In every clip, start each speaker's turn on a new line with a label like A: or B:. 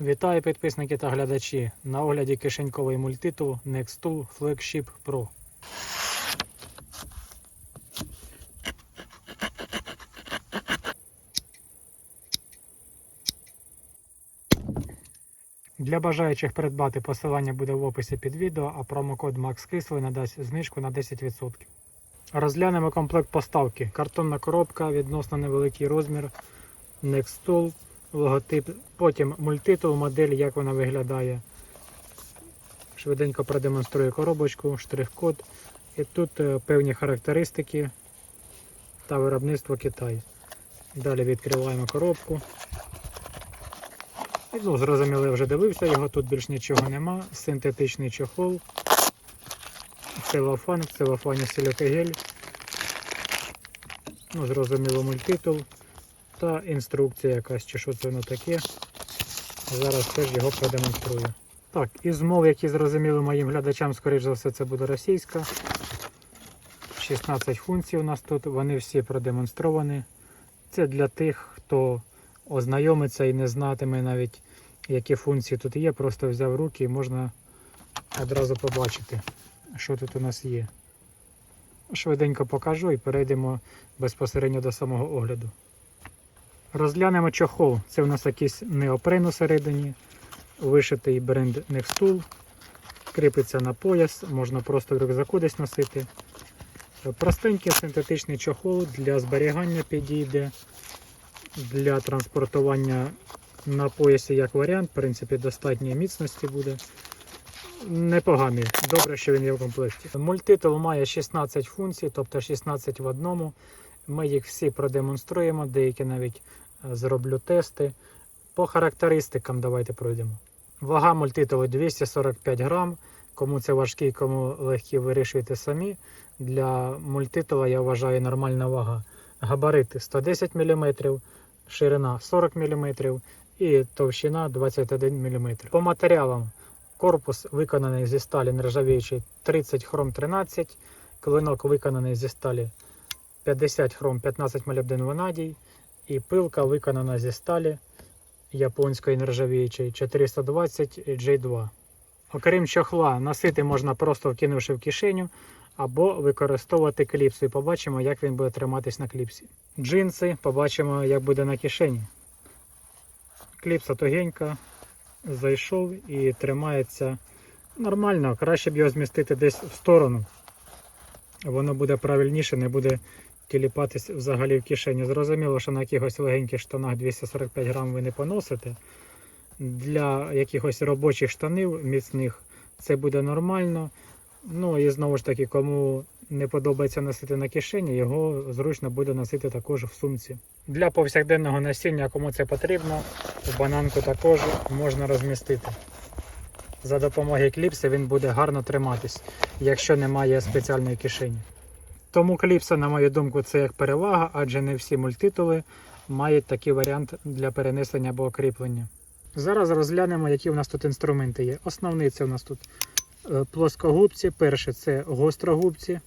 A: Вітаю підписники та глядачі. На огляді кишеньковий мультитул Nextool Flagship Pro. Для бажаючих придбати посилання буде в описі під відео, а промокод MAXKISLY надасть знижку на 10%. Розглянемо комплект поставки. Картонна коробка, відносно невеликий розмір, Nextool, логотип, потім мультитул, модель, як вона виглядає. Швиденько продемонструю коробочку, штрих-код. І тут е, певні характеристики та виробництво Китай. Далі відкриваємо коробку. І, ну, зрозуміло, я вже дивився його, тут більш нічого нема. Синтетичний чохол, целофан, в целофані силікагель. Ну, зрозуміло, мультитул та інструкція якась, чи що це воно таке. Зараз теж його продемонструю. Так, із мов, які зрозуміли моїм глядачам, скоріш за все, це буде російська. 16 функцій у нас тут, вони всі продемонстровані. Це для тих, хто ознайомиться і не знатиме навіть, які функції тут є. Просто взяв руки і можна одразу побачити, що тут у нас є. Швиденько покажу і перейдемо безпосередньо до самого огляду. Розглянемо чохол. Це у нас якийсь неопрен усередині, вишитий бренд Nextool. Кріпиться на пояс, можна просто в рюкзаку десь носити. Простенький синтетичний чохол для зберігання підійде, для транспортування на поясі як варіант, в принципі, достатньої міцності буде. Непоганий, добре, що він є в комплекті. Мультитул має 16 функцій, тобто 16 в одному. Ми їх всі продемонструємо, деякі навіть зроблю тести. По характеристикам давайте пройдемо. Вага мультитулу 245 грам. Кому це важкий, кому легкий, вирішуйте самі. Для мультитула я вважаю нормальна вага. Габарити 110 мм, ширина 40 мм і товщина 21 мм. По матеріалам корпус виконаний зі сталі нержавіючої 30 хром 13, клинок виконаний зі сталі 50 хром 15 молібден ванадій і пилка виконана зі сталі японської нержавіючої 420 J2. Окрім чохла, носити можна просто вкинувши в кишеню або використовувати кліпсу. І побачимо, як він буде триматись на кліпсі. Джинси побачимо, як буде на кишені. Кліпса тугенька, зайшов і тримається нормально. Краще б його змістити десь в сторону. Воно буде правильніше, не буде тіліпатись взагалі в кишені. Зрозуміло, що на якихось легеньких штанах 245 грам ви не поносите. Для якихось робочих штанів міцних це буде нормально. Ну і знову ж таки, кому не подобається носити на кишені, його зручно буде носити також в сумці. Для повсякденного носіння, кому це потрібно, в бананку також можна розмістити. За допомогою кліпси він буде гарно триматись, якщо немає спеціальної кишені. Тому кліпса, на мою думку, це як перевага, адже не всі мультитули мають такий варіант для перенесення або окріплення. Зараз розглянемо, які у нас тут інструменти є. Основний це у нас тут е, плоскогубці. Перше це гострогубці.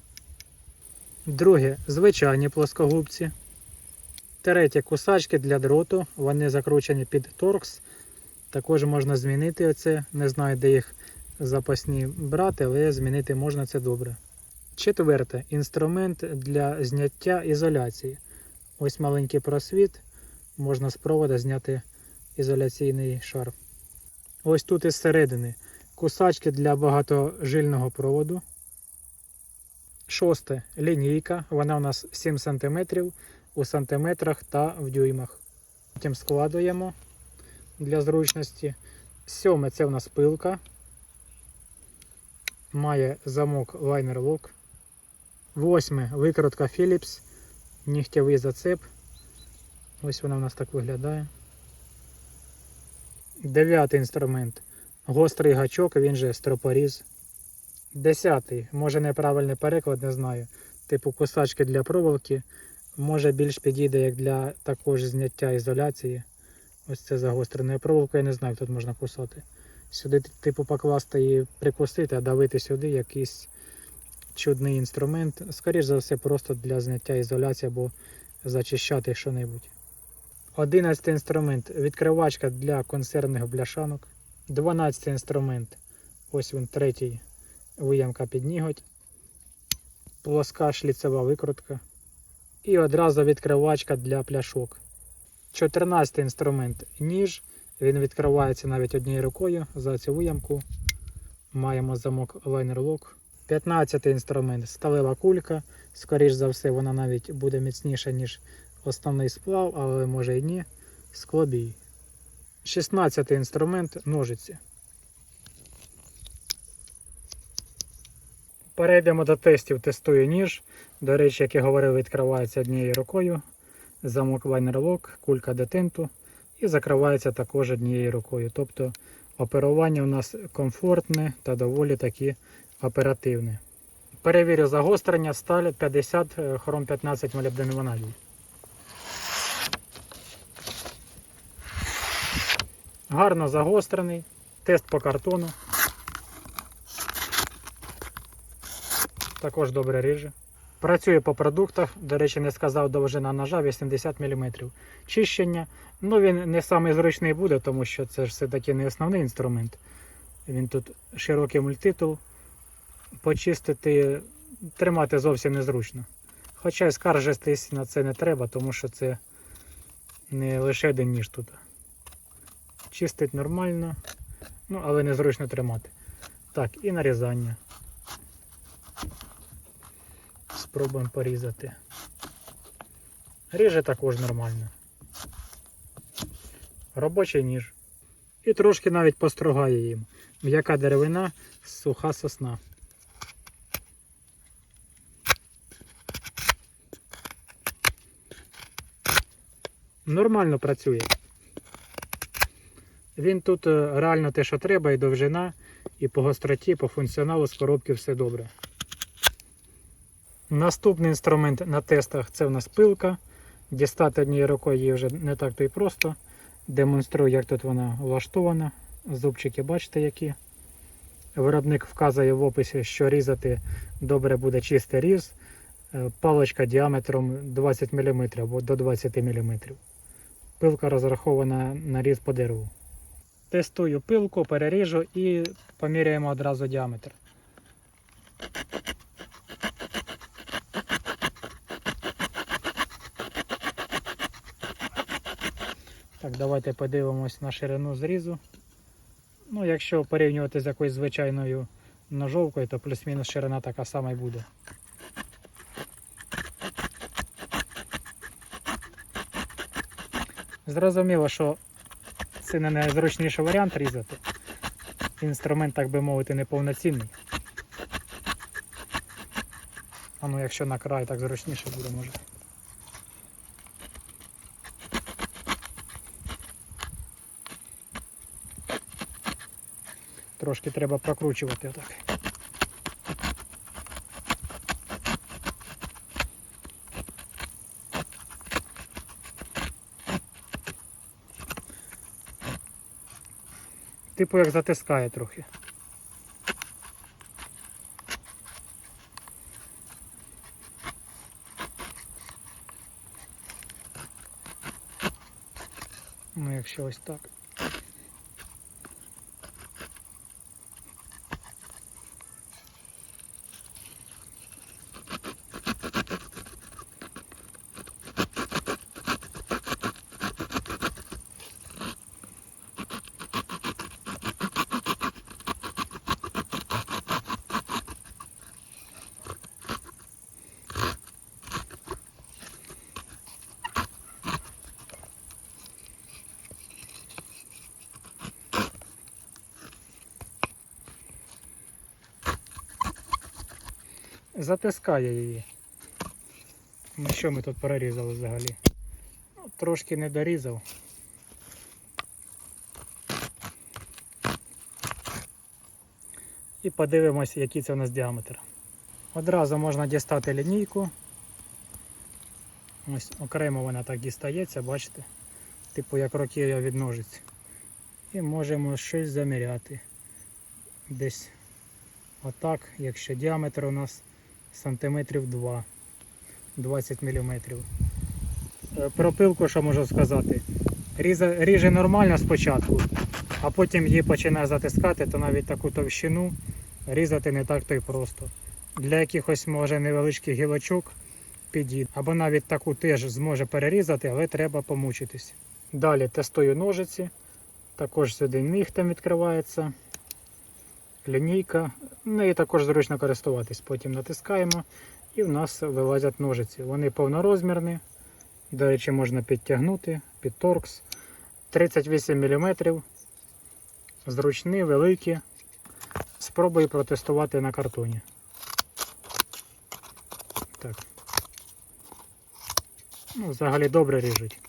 A: Друге звичайні плоскогубці. Третє кусачки для дроту. Вони закручені під торкс. Також можна змінити оце. Не знаю, де їх запасні брати, але змінити можна це добре. Четверте інструмент для зняття ізоляції. Ось маленький просвіт. Можна з провода зняти ізоляційний шар. Ось тут із середини кусачки для багатожильного проводу. Шосте лінійка. Вона у нас 7 см у сантиметрах та в дюймах. Потім складуємо для зручності. Сьоме це у нас пилка. Має замок лайнер лок. Восьме викрутка Philips, нігтєвий зацеп. Ось вона у нас так виглядає. Дев'ятий інструмент. Гострий гачок, він же стропоріз. Десятий. Може неправильний переклад, не знаю. Типу кусачки для проволоки. Може більш підійде як для також зняття ізоляції. Ось це загостреною проволокою, я не знаю, як тут можна кусати. Сюди, типу, покласти і прикусити, а давити сюди якийсь чудний інструмент. скоріш за все, просто для зняття ізоляції або зачищати що-небудь. 11 інструмент відкривачка для консервних бляшанок. 12 інструмент. Ось він третій виямка під ніготь. Плоска шліцева викрутка. І одразу відкривачка для пляшок. 14 інструмент ніж. Він відкривається навіть однією рукою за цю виямку. Маємо замок лайнерлок. 15-й інструмент сталева кулька. Скоріш за все, вона навіть буде міцніша, ніж основний сплав, але може і ні. Склобій. 16 інструмент ножиці. Перейдемо до тестів, тестую ніж. До речі, як я говорив, відкривається однією рукою. Замок лайнерлок, кулька детинту і закривається також однією рукою. Тобто оперування у нас комфортне та доволі таки оперативне. Перевірю загострення сталь 50 е, хром 15 молібден ванадій. Гарно загострений. Тест по картону. Також добре ріже. Працює по продуктах. До речі, не сказав довжина ножа 80 мм. Чищення. Ну він не самий зручний буде, тому що це ж все-таки не основний інструмент. Він тут широкий мультитул. Почистити, тримати зовсім незручно. Хоча скаржитись на це не треба, тому що це не лише один ніж тут. Чистить нормально, ну але незручно тримати. Так, і нарізання. Спробуємо порізати. Ріже також нормально. Робочий ніж. І трошки навіть построгає їм. М'яка деревина, суха сосна. Нормально працює. Він тут е, реально те, що треба, і довжина, і по гостроті, по функціоналу з коробки все добре. Наступний інструмент на тестах це в нас пилка. Дістати однією рукою її вже не так то і просто. Демонструю, як тут вона влаштована. Зубчики бачите які. Виробник вказує в описі, що різати добре буде чистий різ. Е, Паличка діаметром 20 мм або до 20 мм. Пилка розрахована на різ по дереву. Тестую пилку, переріжу і поміряємо одразу діаметр. Так, давайте подивимось на ширину зрізу. Ну, якщо порівнювати з якоюсь звичайною ножовкою, то плюс-мінус ширина така сама й буде. Зрозуміло, що це не найзручніший варіант різати. Інструмент, так би мовити, неповноцінний. А ну якщо на край так зручніше буде, може. Трошки треба прокручувати отак. Типу як затискає трохи. Ну, якщо ось так. Затискає її. Що ми тут перерізали взагалі? Ну, трошки не дорізав. І подивимося, який це у нас діаметр. Одразу можна дістати лінійку. Ось окремо вона так дістається, бачите? Типу як рокія від ножиць. І можемо щось заміряти. Десь отак, якщо діаметр у нас сантиметрів 2, 20 мм. Про пилку що можу сказати? ріже, ріже нормально спочатку, а потім її починає затискати, то навіть таку товщину різати не так то й просто. Для якихось може невеличких гілочок підійде. Або навіть таку теж зможе перерізати, але треба помучитись. Далі тестую ножиці. Також сюди нігтем відкривається. Лінійка. Нею також зручно користуватись. Потім натискаємо і в нас вилазять ножиці. Вони повнорозмірні. До речі, можна підтягнути під торкс. 38 мм. Зручні, великі. Спробую протестувати на картоні. Так. Ну, взагалі добре ріжуть.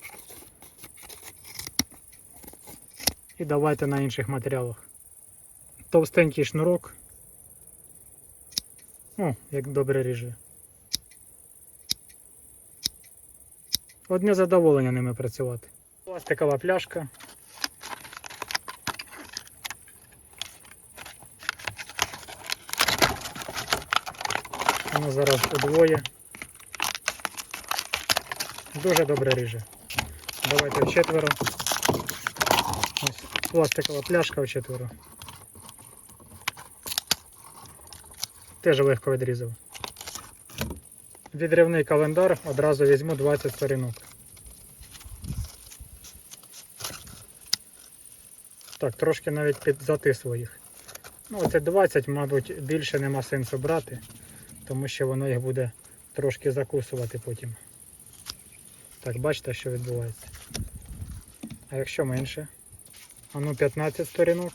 A: І давайте на інших матеріалах. Товстенький шнурок. О, як добре ріже. Одне задоволення ними працювати. Пластикова пляшка. Воно зараз удвоє. Дуже добре ріже. Давайте вчетверо. Ось пластикова пляшка вчетверо. Теж легко відрізав. Відривний календар одразу візьму 20 сторінок. Так, трошки навіть підзатисло їх. Ну, оце 20, мабуть, більше нема сенсу брати, тому що воно їх буде трошки закусувати потім. Так, бачите, що відбувається. А якщо менше? А ну 15 сторінок.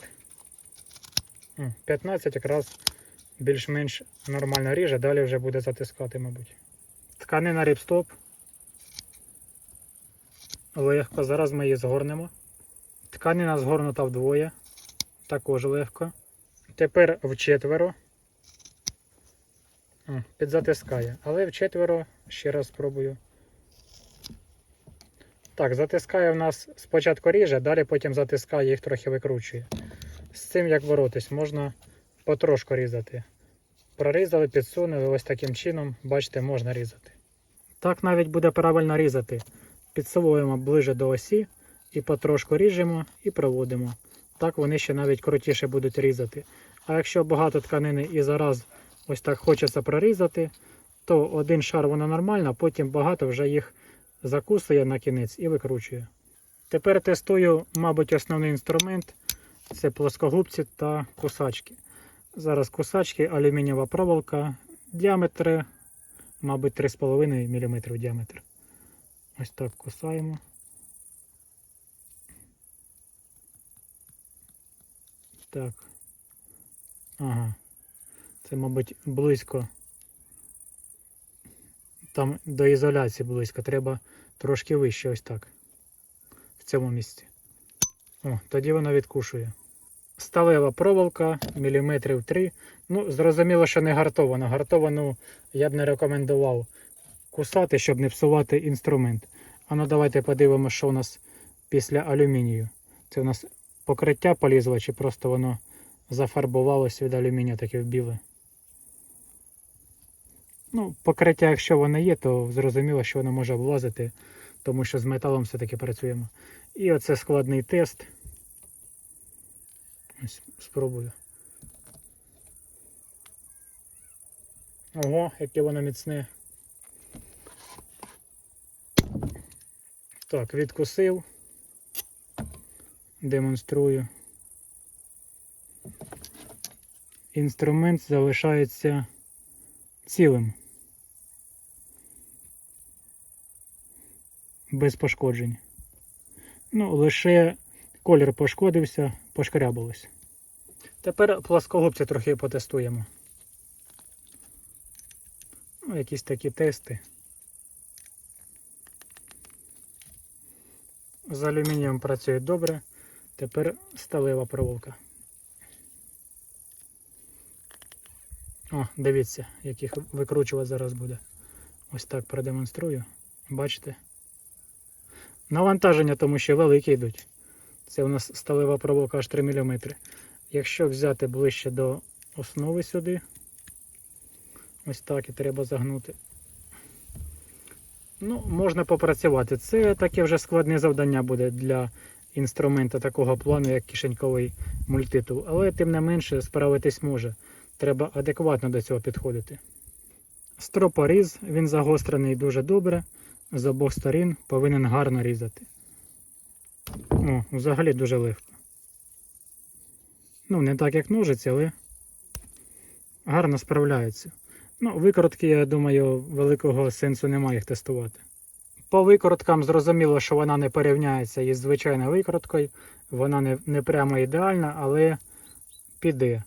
A: 15 якраз більш-менш нормально ріже, далі вже буде затискати, мабуть. Тканина ріпстоп. Легко. Зараз ми її згорнемо. Тканина згорнута вдвоє. Також легко. Тепер вчетверо. Підзатискає. Але вчетверо ще раз спробую. Так, затискає в нас спочатку ріже, далі потім затискає, їх трохи викручує. З цим як боротись, можна потрошку різати. Прорізали, підсунули ось таким чином, бачите, можна різати. Так навіть буде правильно різати. Підсовуємо ближе до осі і потрошку ріжемо і проводимо. Так вони ще навіть крутіше будуть різати. А якщо багато тканини і зараз ось так хочеться прорізати, то один шар воно нормально, потім багато вже їх закусує на кінець і викручує. Тепер тестую, мабуть, основний інструмент це плоскогубці та кусачки. Зараз кусачки, алюмінієва проволока, діаметр, мабуть, 3,5 мм діаметр. Ось так кусаємо. Так. Ага. Це, мабуть, близько. Там до ізоляції близько. Треба трошки вище ось так. В цьому місці. О, тоді вона відкушує. Сталева проволока, міліметрів 3. Ну, зрозуміло, що не гартована. Гартовану я б не рекомендував кусати, щоб не псувати інструмент. А ну давайте подивимося, що у нас після алюмінію. Це у нас покриття полізло, чи просто воно зафарбувалося від алюмінію таке в біле. Ну, покриття, якщо воно є, то зрозуміло, що воно може влазити, тому що з металом все-таки працюємо. І оце складний тест. Ось спробую. Ого, яке воно міцне. Так, відкусив. Демонструю. Інструмент залишається цілим. Без пошкоджень. Ну, лише колір пошкодився, пошкрябалось. Тепер плоскогубці трохи потестуємо. Ну, якісь такі тести. З алюмінієм працює добре. Тепер сталева проволока. О, дивіться, яких викручувати зараз буде. Ось так продемонструю. Бачите? Навантаження, тому що великі йдуть. Це у нас сталева проволока аж 3 мм. Якщо взяти ближче до основи сюди, ось так і треба загнути. Ну, можна попрацювати. Це таке вже складне завдання буде для інструмента такого плану, як кишеньковий мультитул. Але тим не менше справитись може. Треба адекватно до цього підходити. Стропоріз, він загострений дуже добре. З обох сторін повинен гарно різати. О, взагалі дуже легко. Ну, не так як ножиці, але гарно справляється. Ну, викоротки, я думаю, великого сенсу немає їх тестувати. По викороткам зрозуміло, що вона не порівняється із звичайною викороткою. Вона не, не прямо ідеальна, але піде.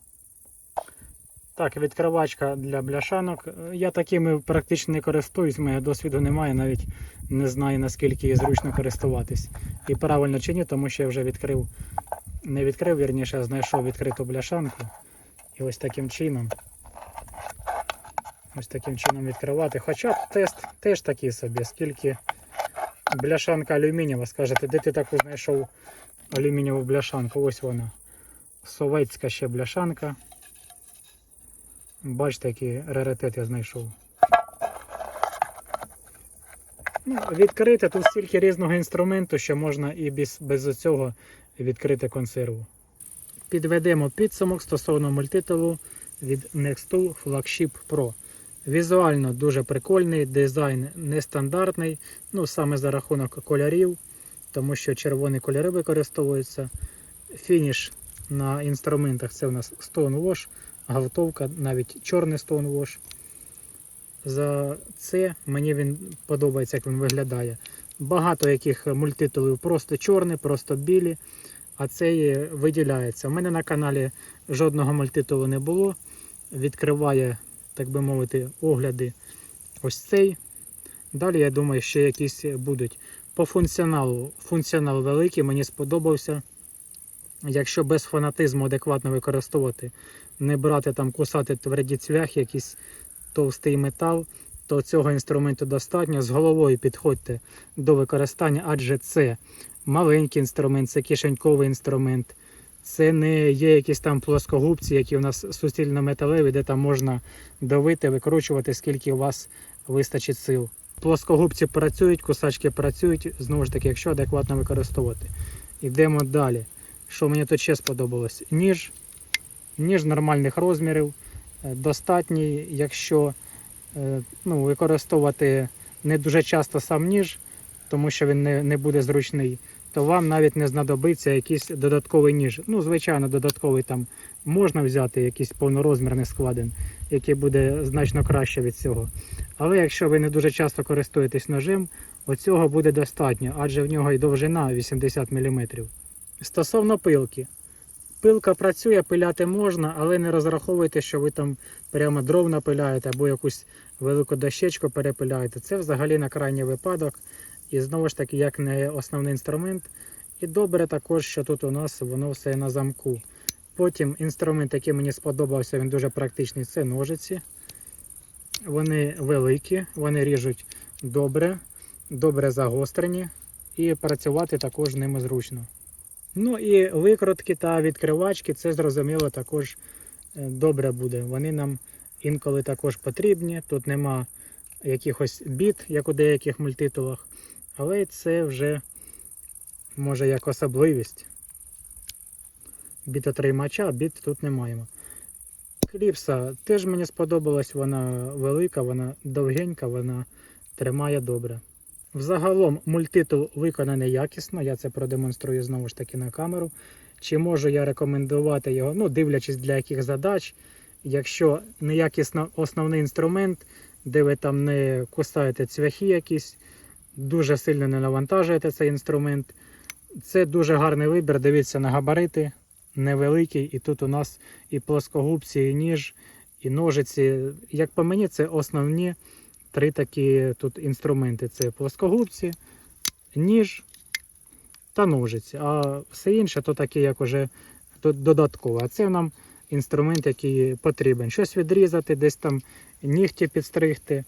A: Так, відкривачка для бляшанок. Я такими практично не користуюсь, моєго досвіду немає, навіть не знаю наскільки її зручно користуватись. І правильно чи ні, тому що я вже відкрив, не відкрив, вірніше, а знайшов відкриту бляшанку. І ось таким чином. Ось таким чином відкривати. Хоча тест теж такий собі, скільки бляшанка алюмінієва. Скажете, де ти таку знайшов алюмінієву бляшанку? Ось вона. Совєтська ще бляшанка. Бачите, який раритет я знайшов. Ну, відкрити тут стільки різного інструменту, що можна і без, без цього відкрити консерву. Підведемо підсумок стосовно мультитулу від Nextool Flagship Pro. Візуально дуже прикольний, дизайн нестандартний, ну саме за рахунок кольорів, тому що червоні кольори використовуються. Фініш на інструментах це у нас Stonewash, гавтовка, навіть чорний Stonewash. За це мені він подобається, як він виглядає. Багато яких мультитулів просто чорні, просто білі, а цей виділяється. У мене на каналі жодного мультитулу не було. Відкриває так би мовити, огляди ось цей. Далі, я думаю, ще якісь будуть. По функціоналу. Функціонал великий, мені сподобався. Якщо без фанатизму адекватно використовувати, не брати там кусати тверді цвяхи, якийсь товстий метал, то цього інструменту достатньо. З головою підходьте до використання, адже це маленький інструмент, це кишеньковий інструмент. Це не є якісь там плоскогубці, які у нас суцільно металеві, де там можна давити, викручувати, скільки у вас вистачить сил. Плоскогубці працюють, кусачки працюють, знову ж таки, якщо адекватно використовувати. Йдемо далі. Що мені тут ще сподобалось? Ніж. Ніж нормальних розмірів, достатній, якщо е, ну, використовувати не дуже часто сам ніж, тому що він не, не буде зручний то вам навіть не знадобиться якийсь додатковий ніж. Ну, звичайно, додатковий там можна взяти якийсь повнорозмірний складен, який буде значно краще від цього. Але якщо ви не дуже часто користуєтесь ножем, оцього буде достатньо, адже в нього і довжина 80 мм. Стосовно пилки. Пилка працює, пиляти можна, але не розраховуйте, що ви там прямо дров напиляєте або якусь велику дощечку перепиляєте. Це взагалі на крайній випадок. І знову ж таки, як не основний інструмент. І добре також, що тут у нас воно все на замку. Потім інструмент, який мені сподобався, він дуже практичний, це ножиці. Вони великі, вони ріжуть добре, добре загострені, і працювати також ними зручно. Ну і викрутки та відкривачки, це зрозуміло також е, добре буде. Вони нам інколи також потрібні. Тут нема якихось біт, як у деяких мультитулах. Але це вже може як особливість. Бітотримача, біт тут не маємо. Кліпса теж мені сподобалась, вона велика, вона довгенька, вона тримає добре. Взагалом мультитул виконаний якісно, я це продемонструю знову ж таки на камеру. Чи можу я рекомендувати його, ну, дивлячись для яких задач. Якщо неякісно основний інструмент, де ви там не кусаєте цвяхи якісь, дуже сильно не навантажуєте цей інструмент. Це дуже гарний вибір. Дивіться на габарити, невеликий. І тут у нас і плоскогубці, і ніж, і ножиці. Як по мені, це основні три такі тут інструменти: це плоскогубці, ніж та ножиці. А все інше то таке, як уже додатково. А це нам інструмент, який потрібен. Щось відрізати, десь там нігті підстригти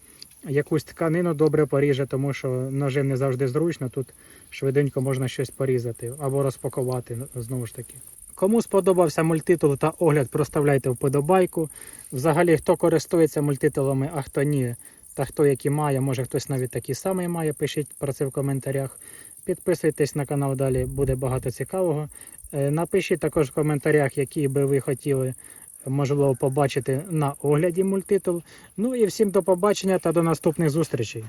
A: якусь тканину добре поріже, тому що ножем не завжди зручно. Тут швиденько можна щось порізати або розпакувати знову ж таки. Кому сподобався мультитул та огляд, проставляйте вподобайку. Взагалі, хто користується мультитулами, а хто ні, та хто які має, може хтось навіть такий самий має, пишіть про це в коментарях. Підписуйтесь на канал, далі буде багато цікавого. Е, Напишіть також в коментарях, які би ви хотіли можливо побачити на огляді мультитул. Ну і всім до побачення та до наступних зустрічей.